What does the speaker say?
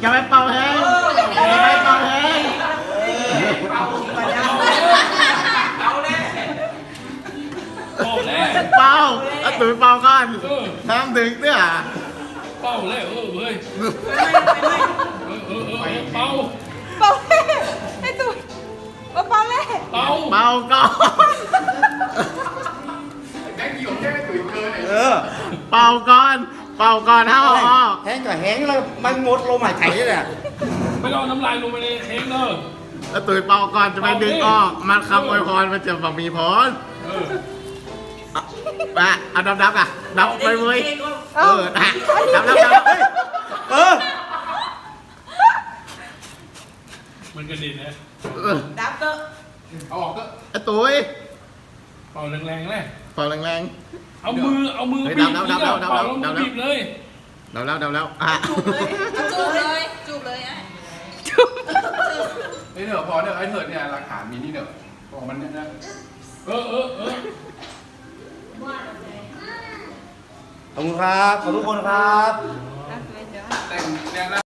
อย่าไปเป่าเฮ้ยอย่าไปเป่าเฮ้ยเป่าเล้วเป่าเอาถือเป่ากันน้ำถึงเนี่ยเป่าเล้วเออเว้ย ไม่ เป่าเล่เป่าก่อนแม่งกี่ของแค่ตุ๋ยเกินเออเป่าก่อนเป่าก่อนเท้าออกแห้งก็แห้งแล้วมันหมดลมหายใจเลยเนี่ยไม่ต้องเอาน้ำลายลงไปในเค้กเนอแล้วตุ๋ยเป่าก่อนจะไปดึงออกมันคำอวยพรมันจะบอกมีพรเออไปเอาดับดับอะดับไปเว้ยเออดับดับดับเออมันกระเด็นนะดับเตอร์ เอาออกก็ไอ้ตุ๋ยเป่าแรงๆเลยเป่าแรงเอามือเอามือเฮ้ยบีบดับนี่ดัอะบดับเป่าดัแล้วบมืดัอบบีบเลยๆดับแล้วดับแล้วอะจูบเลยจูบเลยไอ้ไอ้เถอะพอเถอะไอ้เถิดเนี่ยหลักฐานมีนี่เถอะบอกมันเนี่ยนะเออเออเออขอบคุณครับ ขอบทุกคนครับดับเลยเดี๋ยวแต่งเนี่ยนะ